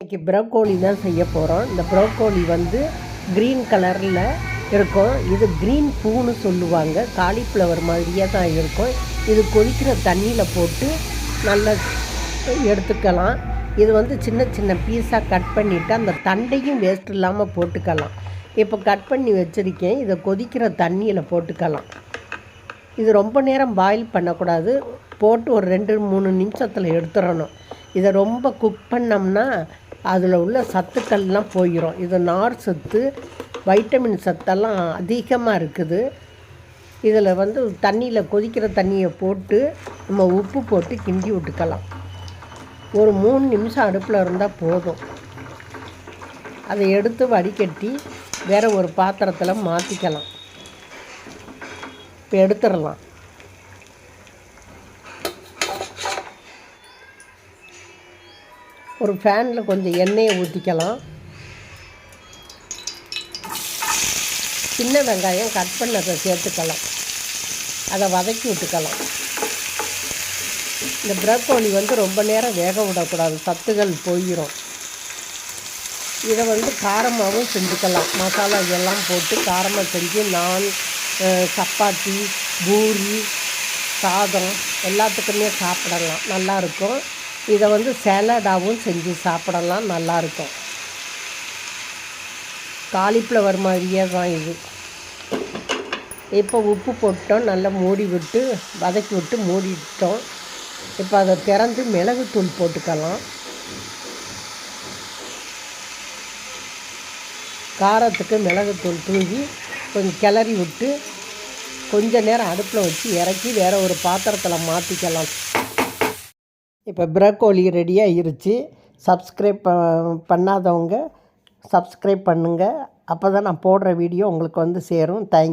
இன்றைக்கி ப்ரோக்கோலி தான் செய்ய போகிறோம் இந்த ப்ரோக்கோலி வந்து க்ரீன் கலரில் இருக்கும். இது க்ரீன் பூன்னு சொல்லுவாங்க. காலிஃப்ளவர் மாதிரியே தான் இருக்கும். இது கொதிக்கிற தண்ணியில் போட்டு நல்லா எடுத்துக்கலாம். இது வந்து சின்ன சின்ன பீஸாக கட் பண்ணிவிட்டு அந்த தண்டையும் வேஸ்ட் இல்லாமல் போட்டுக்கலாம். இப்போ கட் பண்ணி வச்சுருக்கேன். இதை கொதிக்கிற தண்ணியில் போட்டுக்கலாம். இது ரொம்ப நேரம் பாயில் பண்ணக்கூடாது. போட்டு ஒரு ரெண்டு மூணு நிமிஷத்தில் எடுத்துடணும். இதை ரொம்ப குக் பண்ணோம்னா அதில் உள்ள சத்துக்கள்லாம் போயிடும் இது நார் சத்து வைட்டமின் சத்தெல்லாம் அதிகமாக இருக்குது. இதில் வந்து தண்ணியில் கொதிக்கிற தண்ணியை போட்டு நம்ம உப்பு போட்டு கிண்டி விட்டுக்கலாம். ஒரு மூணு நிமிஷம் அடுப்பில் இருந்தால் போதும். அதை எடுத்து வடிகட்டி வேறு ஒரு பாத்திரத்தில் மாற்றிக்கலாம் இப்போ எடுத்துடலாம். ஒரு ஃபேனில் கொஞ்சம் எண்ணெயை ஊற்றிக்கலாம் சின்ன வெங்காயம் கட் பண்ணதை சேர்த்துக்கலாம். அதை வதக்கி விட்டுக்கலாம். இந்த ப்ரக்கோலி வந்து ரொம்ப நேரம் வேக விடக்கூடாது. சத்துகள் போயிடும் இதை வந்து காரமாகவும் செஞ்சுக்கலாம். மசாலா இதெல்லாம் போட்டு காரமாக செஞ்சு நான் சப்பாத்தி பூரி சாதம் எல்லாத்துக்குமே சாப்பிடலாம். நல்லாயிருக்கும் இதை வந்து சேலடாகவும் செஞ்சு சாப்பிடலாம் நல்லாயிருக்கும். காலிஃப்ளவர் மாதிரியே தான் இது. இப்போ உப்பு போட்டோம் நல்லா மூடி விட்டு வதக்கி விட்டு மூடிட்டோம். இப்போ அதை திறந்து மிளகுத்தூள் போட்டுக்கலாம். காரத்துக்கு மிளகுத்தூள் தூவி கொஞ்சம் கிளறி விட்டு கொஞ்ச நேரம் அடுப்பில் வச்சு இறக்கி வேறு ஒரு பாத்திரத்தில் மாற்றிக்கலாம் இப்போ ப்ரோக்கோலி ரெடி ஆயிருச்சு சப்ஸ்கிரைப் பண்ணாதவங்க சப்ஸ்கிரைப் பண்ணுங்கள் அப்போ தான் நான் போடுற வீடியோ உங்களுக்கு வந்து சேரும். தேங்க்